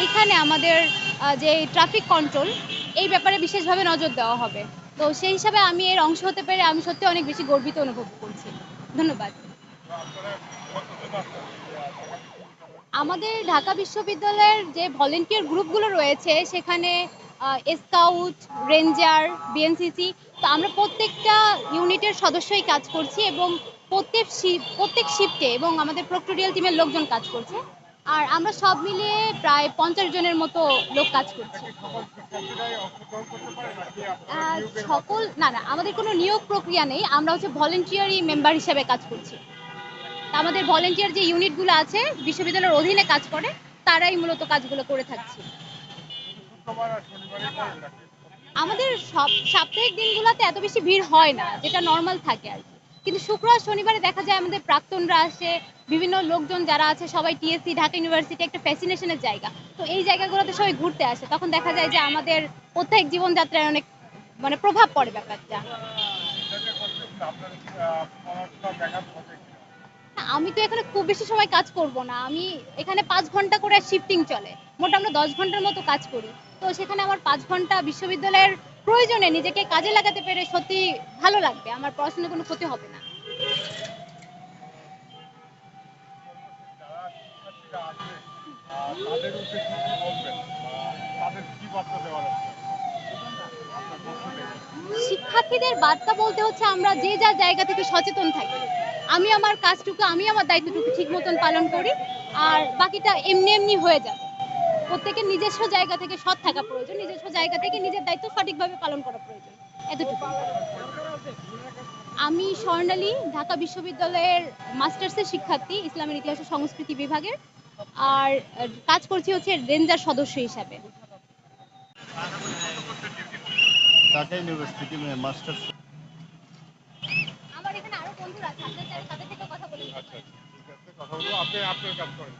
এইখানে আমাদের যে ট্রাফিক কন্ট্রোল এই ব্যাপারে বিশেষভাবে নজর দেওয়া হবে। তো সেই হিসাবে আমি এর অংশ হতে পেরে আমি সত্যি অনেক বেশি গর্বিত অনুভব করছি। ধন্যবাদ। আমাদের ঢাকা বিশ্ববিদ্যালয়ের যে ভলেন্টিয়ার গ্রুপগুলো রয়েছে, সেখানে স্কাউট রেঞ্জার বিএনসিসি তো আমরা প্রত্যেকটা ইউনিটের সদস্যই কাজ করছি এবং প্রত্যেক প্রত্যেক শিফটে এবং আমাদের প্রক্টোরিয়াল টিমের লোকজন কাজ করছে। আর আমরা সব মিলিয়ে প্রায় পঞ্চাশ জনের মতো লোক কাজ করছি। সকল, না না, আমাদের কোনো নিয়োগ প্রক্রিয়া নেই। আমরা হচ্ছে ভলেন্টিয়ারি মেম্বার হিসেবে কাজ করছি। আমাদের ভলেন্টিয়ার যে ইউনিটগুলো আছে, বিশ্ববিদ্যালয়ের অধীনে কাজ করে, তারাই মূলত কাজগুলো করে থাকছি। আমাদের সব সাপ্তাহিক দিনগুলোতে এত বেশি ভিড় হয় না, যেটা নর্মাল থাকে আর কি। কিন্তু শুক্র আর শনিবারে দেখা যায় আমাদের প্রাক্তনরা আসে, বিভিন্ন লোকজন যারা আছে, সবাই টিএসসি ঢাকা ইউনিভার্সিটি একটা ফ্যাসিনেশনের জায়গা। তো এই জায়গাগুলোতে সবাই ঘুরতে আসে। তখন দেখা যায় যে আমাদের প্রত্যেক জীবনযাত্রায় অনেক মানে প্রভাব পড়ে ব্যাপারটা। আমি তো এখানে খুব বেশি সময় কাজ করব না। আমি এখানে পাঁচ ঘণ্টা করে শিফটিং চলে। মোট আমরা দশ ঘণ্টার মতো কাজ করি। তো সেখানে আমার পাঁচ ঘণ্টা বিশ্ববিদ্যালয়ের প্রয়োজনে নিজেকে কাজে লাগাতে পেরে সত্যি ভালো লাগবে, আমার পড়াশোনার কোনো ক্ষতি হবে না? শিক্ষার্থীদের বার্তা বলতে হচ্ছে আমরা যে যার জায়গা থেকে সচেতন থাকি আমি আমার কাজটুকু, আমি আমার দায়িত্বটুকু ঠিক মতন পালন করি, আর বাকিটা এমনি এমনি হয়ে যাবে প্রত্যেকের নিজস্ব জায়গা থেকে সৎ থাকা প্রয়োজন নিজস্ব জায়গা থেকে নিজের দায়িত্ব সঠিকভাবে পালন করা প্রয়োজন এতটুকু আমি স্বর্ণালী ঢাকা বিশ্ববিদ্যালয়ের মাস্টার্সের শিক্ষার্থী ইসলামের ইতিহাস ও সংস্কৃতি বিভাগের আর কাজ করছি হচ্ছে রেঞ্জার সদস্য হিসাবে। Dhaka university masters. আমার এখানে আরও বন্ধুরা তাদের থেকে কথা বলে আচ্ছা আচ্ছা ঠিক আছে কথা বলব। আপনি আপনার কাজ করেন।